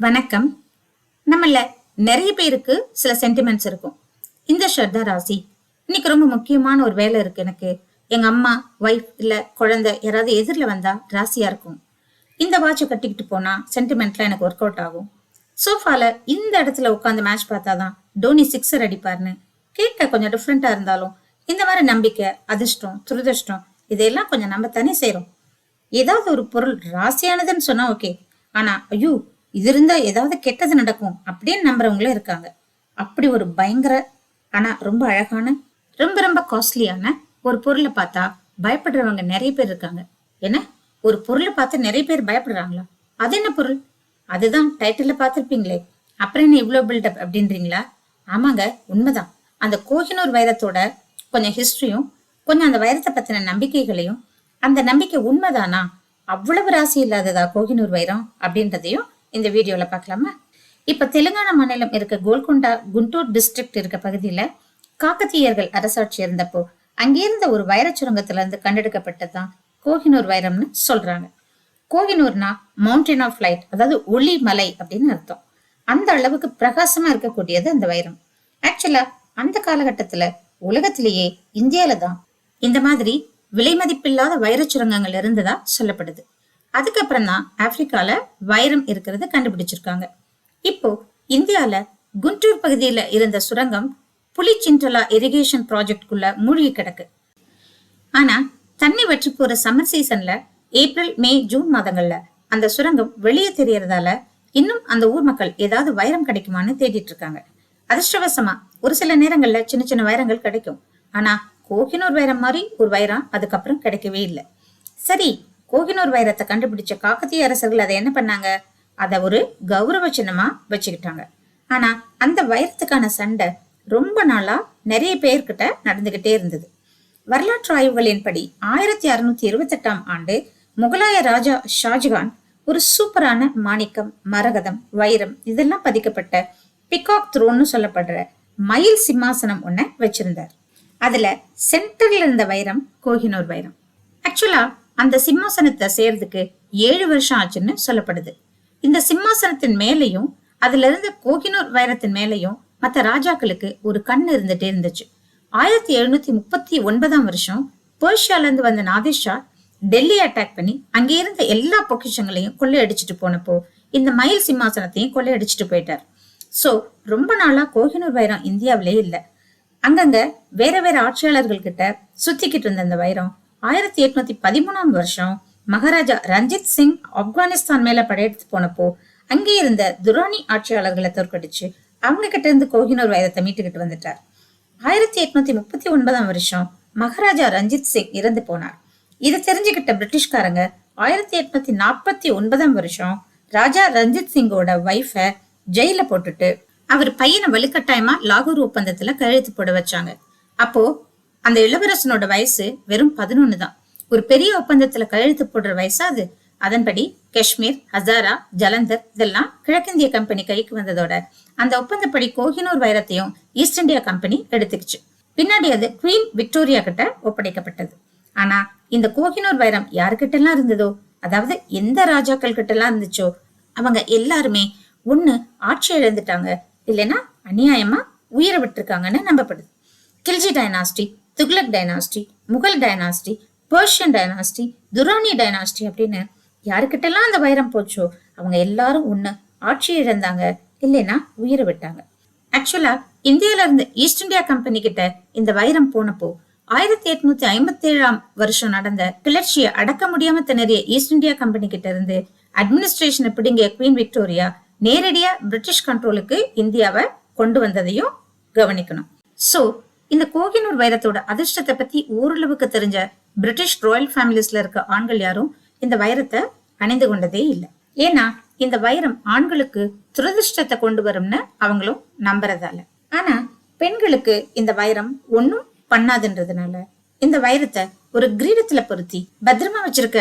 வணக்கம். நம்மள நிறைய பேருக்கு சில சென்டிமெண்ட்ஸ் இருக்கும். இந்த ஷர்ட் தான் ராசி இன்னைக்கு ரொம்ப முக்கியமான ஒரு வேலை இருக்கு எனக்கு. எங்க அம்மா ஒய்ஃப் இல்ல குழந்தை யாராவது எதிரில் வந்தா ராசியா இருக்கும். இந்த வாட்சை கட்டிக்கிட்டு போனா சென்டிமெண்ட்லாம் எனக்கு ஒர்க் அவுட் ஆகும் சோஃபால இந்த இடத்துல உட்காந்து மேட்ச் பார்த்தாதான் டோனி சிக்ஸர் அடிப்பார்னு கேட்க கொஞ்சம் டிஃப்ரெண்டா இருந்தாலும் இந்த மாதிரி நம்பிக்கை அதிர்ஷ்டம் துரதிர்ஷ்டம் இதையெல்லாம் கொஞ்சம் நம்ம தனி செய்யறோம் ஏதாவது ஒரு பொருள் ராசியானதுன்னு சொன்னா ஓகே ஆனா ஐயோ இது இருந்தா ஏதாவது கெட்டது நடக்கும் அப்படின்னு நம்புறவங்களும் இருக்காங்க. அப்படி ஒரு பயங்கர ஆனா ரொம்ப அழகான ரொம்ப ரொம்ப காஸ்ட்லியான ஒரு பொருளை பார்த்தா பயப்படுறவங்க நிறைய பேர் இருக்காங்க. என்ன? ஒரு பொருளை பார்த்து நிறைய பேர் பயப்படுறாங்களா? அது என்ன பொருள்? அதுதான் டைட்டில் பார்த்துருப்பீங்களே. அப்புறம் என்ன இவ்வளோ பில்டப் அப்படின்றீங்களா? ஆமாங்க உண்மைதான். அந்த கோஹினூர் வைரத்தோட கொஞ்சம் ஹிஸ்ட்ரியும் கொஞ்சம் அந்த வைரத்தை பத்தின நம்பிக்கைகளையும் அந்த நம்பிக்கை உண்மைதானா? அவ்வளவு ராசி இல்லாததா கோகினூர் வைரம் அப்படின்றதையும் இந்த வீடியோல பார்க்கலாமா இப்ப தெலுங்கானா மாநிலம் இருக்க கோல்கொண்டா குண்டூர் டிஸ்ட்ரிக்ட் இருக்க பகுதியில காக்கத்தீயர்கள் அரசாட்சி இருந்தப்போ அங்கிருந்த ஒரு வைரச் சுரங்கத்துல இருந்து கண்டெடுக்கப்பட்டதுதான் கோஹினூர் வைரம்னு சொல்றாங்க. கோஹினூர்னா மவுண்டன் ஆஃப் லைட் அதாவது ஒளி மலை அப்படின்னு அர்த்தம். அந்த அளவுக்கு பிரகாசமா இருக்கக்கூடியது அந்த வைரம். ஆக்சுவலா அந்த காலகட்டத்துல உலகத்திலேயே இந்தியால தான் இந்த மாதிரி விலை மதிப்பில்லாத வைரச் சுரங்கங்கள் இருந்ததா சொல்லப்படுது. அதுக்கப்புறம் தான் ஆப்பிரிக்கால வைரம் இருக்கிறது கண்டுபிடிச்சிருக்காங்க. இப்போ இந்தியால குண்டூர் பகுதியில இருந்த சுரங்கம் புலிச்சின்டலா இரிகேஷன் ப்ராஜெக்ட்குள்ள மூழ்கி கிடக்கு. ஆனா தண்ணி வற்றி போற சம்மர் சீசன்ல ஏப்ரல் மே ஜூன் மாதங்கள்ல அந்த சுரங்கம் வெளியே தெரியறதால இன்னும் அந்த ஊர் மக்கள் ஏதாவது வைரம் கிடைக்குமான்னு தேடிட்டு இருக்காங்க. அதிர்ஷ்டவசமா ஒரு சில நேரங்கள்ல சின்ன சின்ன வைரங்கள் கிடைக்கும். ஆனா கோகினூர் வைரம் மாதிரி ஒரு வைரம் அதுக்கப்புறம் கிடைக்கவே இல்லை. சரி கோகினூர் வைரத்தை கண்டுபிடிச்ச காக்கத்திய அரசர்கள் அதை என்ன பண்ணாங்க? அதை ஒரு கௌரவ சின்னமா வச்சுக்கிட்டாங்க. ஆனா அந்த வைரத்துக்கான சண்டை ரொம்ப நாளா நிறைய பேர்கிட்ட நடந்துகிட்டே இருந்தது. வரலாற்று ஆய்வுகளின்படி ஆயிரத்தி அறுநூத்தி இருபத்தெட்டாம் ஆண்டு முகலாய ராஜா ஷாஜகான் ஒரு சூப்பரான மாணிக்கம் மரகதம் வைரம் இதெல்லாம் பதிக்கப்பட்ட பிகாக் த்ரோன்னு சொல்லப்படுற மயில் சிம்மாசனம் ஒன்ன வச்சிருந்தார். அதுல சென்டர்ல இருந்த வைரம் கோஹினூர் வைரம். ஆக்சுவலா அந்த சிம்மாசனத்தை சேர்றதுக்கு ஏழு வருஷம் ஆச்சுன்னு சொல்லப்படுது. இந்த சிம்மாசனத்தின் மேலையும் அதுல இருந்த கோகினூர் வைரத்தின் மேலையும் மத்த ராஜாக்களுக்கு ஒரு கண் இருந்துட்டே இருந்துச்சு. ஆயிரத்தி எழுநூத்தி முப்பத்தி ஒன்பதாம் வருஷம் பேர்ஷியால இருந்து வந்த நாதேஷா டெல்லி அட்டாக் பண்ணி அங்கே இருந்த எல்லா பொக்கிஷங்களையும் கொள்ளையடிச்சிட்டு போனப்போ இந்த மயில் சிம்மாசனத்தையும் கொள்ளையடிச்சிட்டு போயிட்டார். சோ ரொம்ப நாளா கோகினூர் வைரம் இந்தியாவிலே இல்லை. அங்கங்க வேற வேற ஆட்சியாளர்கள் கிட்ட சுத்திக்கிட்டு இருந்த அந்த வைரம் ஆயிரத்தி எட்நூத்தி பதிமூணாம் வருஷம் மகாராஜா ரஞ்சித் சிங் ஆப்கானிஸ்தான் மேல படையெடுத்து போனப்போ அங்கே இருந்த துரானி ஆட்சியாளர்களை தோற்கடிச்சு அவங்க கிட்ட இருந்து கோஹினூர் வைரத்தை மீட்டுக்கிட்டு வந்துட்டார். ஆயிரத்தி எட்நூத்தி முப்பத்தி ஒன்பதாம் வருஷம் மகாராஜா ரஞ்சித் சிங் இறந்து போனார். இதை தெரிஞ்சுக்கிட்ட பிரிட்டிஷ்காரங்க ஆயிரத்தி எட்நூத்தி நாற்பத்தி ஒன்பதாம் வருஷம் ராஜா ரஞ்சித் சிங்கோட ஒய்ஃபை ஜெயில போட்டுட்டு அவர் பையனை வலுக்கட்டாயமா லாகூர் ஒப்பந்தத்துல கையெழுத்து போட வச்சாங்க. அப்போ அந்த இளவரசனோட வயசு வெறும் பதினொன்னு தான். ஒரு பெரிய ஒப்பந்தத்துல கையெழுத்து போடுற வயசு அது. அதன்படி காஷ்மீர் ஹசாரா ஜலந்தர் இதெல்லாம் கிழக்கிந்திய கம்பெனி கைக்கு வந்ததோட அந்த ஒப்பந்தப்படி கோஹினூர் வைரத்தையும் ஈஸ்ட் இந்தியா கம்பெனி எடுத்துக்கிச்சு. பின்னாடி அது குவீன் விக்டோரியா கிட்ட ஒப்படைக்கப்பட்டது. ஆனா இந்த கோஹினூர் வைரம் யாருக்கிட்ட எல்லாம் இருந்ததோ? அதாவது எந்த ராஜாக்கள் கிட்ட எல்லாம் இருந்துச்சோ? அவங்க எல்லாருமே ஒண்ணு ஆட்சி இழந்துட்டாங்க. இல்லைன்னா அநியாயமா உயிரை விட்டுருக்காங்கன்னு நம்பப்படுது. Khilji dynasty Tughlaq dynasty Mughal dynasty Persian dynasty Durrani dynasty அப்படின்னு யாருக்கிட்டெல்லாம் அந்த வைரம் போச்சோ அவங்க எல்லாரும் ஒண்ணு ஆட்சி இழந்தாங்க இல்லைன்னா உயிரை விட்டாங்க. ஆக்சுவலா இந்தியால இருந்து ஈஸ்ட் இந்தியா கம்பெனி கிட்ட இந்த வைரம் போனப்போ ஆயிரத்தி எட்நூத்தி ஐம்பத்தி ஏழாம் வருஷம் நடந்த கிளர்ச்சியை அடக்க முடியாம திணறிய ஈஸ்ட் இந்தியா கம்பெனி கிட்ட இருந்து அட்மினிஸ்ட்ரேஷனை பிடுங்கிய குவீன் விக்டோரியா நேரடியா பிரிட்டிஷ் கண்ட்ரோலுக்கு இந்தியாவை கொண்டு வந்ததையும் கவனிக்கணும். சோ இந்த கோகினூர் வைரத்தோட அதிர்ஷ்டத்தை பத்தி ஓரளவுக்கு தெரிஞ்ச பிரிட்டிஷ் ராயல் ஃபேமிலிஸ்ல இருக்க ஆண்கள் யாரும் இந்த வைரத்தை அணிந்து கொண்டதே இல்லை. ஏன்னா இந்த வைரம் ஆண்களுக்கு துரதிர்ஷ்டத்தை கொண்டு வரும்னு அவங்களும் நம்புறதால. ஆனா பெண்களுக்கு இந்த வைரம் ஒன்னும் பண்ணாதுன்றதுனால இந்த வைரத்தை ஒரு கிரீடத்துல பொருத்தி பத்திரமா வச்சிருக்க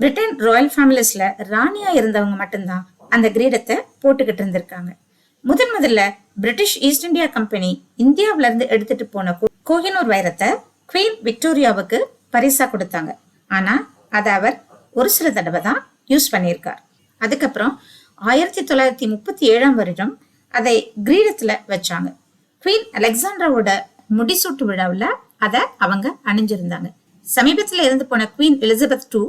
பிரிட்டன் ராயல் ஃபேமிலிஸ்ல ராணியா இருந்தவங்க மட்டும்தான் அந்த கிரீடத்தை போட்டுக்கிட்டு இருந்திருக்காங்க. முதன் முதல்ல பிரிட்டிஷ் ஈஸ்ட் இந்தியா கம்பெனி இந்தியாவில இருந்து எடுத்துட்டு போன கோஹினூர் வைரத்தை குவீன் விக்டோரியாவுக்கு பரிசா கொடுத்தாங்க. ஆனா அதை அவர் ஒரு சில தடவை தான் யூஸ் பண்ணியிருக்கார். அதுக்கப்புறம் ஆயிரத்தி தொள்ளாயிரத்தி முப்பத்தி ஏழாம் வருடம் அதை கிரீடத்துல வச்சாங்க. குவீன் அலெக்சாண்ட்ராவோட முடிசூட்டு விழாவில் அதை அவங்க அணிஞ்சிருந்தாங்க. சமீபத்தில் இருந்து போன குவீன் எலிசபெத் டூ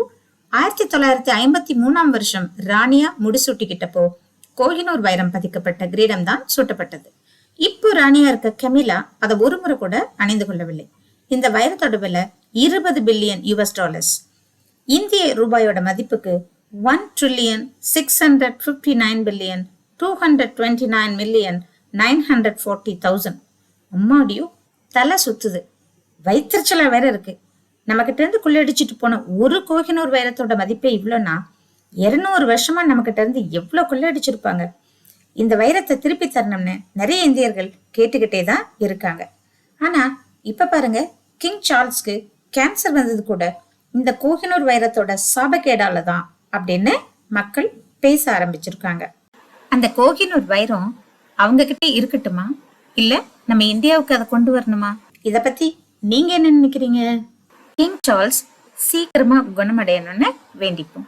ஆயிரத்தி தொள்ளாயிரத்தி ஐம்பத்தி மூணாம் வருஷம் ராணியா முடிசூட்டிக்கிட்டப்போ கோஹினூர் வைரம் பதிக்கப்பட்ட கிரீடம் தான் சூட்டப்பட்டது. இப்போ ராணியா இருக்க கெமிலா அதை ஒரு முறை கூட அணிந்து கொள்ளவில்லை. இந்த வைரத்தோட விலை இருபது பில்லியன் யுஎஸ் டாலர்ஸ் இந்திய ரூபாயோட மதிப்புக்கு one trillion six hundred fifty nine billion two hundred twenty nine million nine hundred forty thousand அம்மாடியோ தலை சுத்துது. வயிற்றுச்சலா வேற இருக்கு. நம்ம கிட்ட இருந்து கொள்ளையடிச்சிட்டு போன ஒரு கோகினூர் வைரத்தோட மதிப்பே இவ்வளோனா இருநூறு வருஷமா நம்ம கிட்ட இருந்து எவ்வளவு கொள்ளையடிச்சிருப்பாங்க? இந்த வைரத்தை திருப்பி தரணும்னு நிறைய இந்தியர்கள் கேட்டுக்கிட்டே தான் இருக்காங்க. ஆனா இப்ப பாருங்க கிங் சார்ல்ஸ்க்கு கேன்சர் வந்தது கூட இந்த கோஹினூர் வைரத்தோட சாபக்கேடால தான் அப்படின்னு மக்கள் பேச ஆரம்பிச்சிருக்காங்க. அந்த கோஹினூர் வைரம் அவங்க கிட்டே இருக்கட்டுமா? இல்ல நம்ம இந்தியாவுக்கு அதை கொண்டு வரணுமா? இத பத்தி நீங்க என்ன நினைக்கிறீங்க? கிங் சார்ல்ஸ் சீக்கிரமா குணமடையணும்னு வேண்டிப்போம்.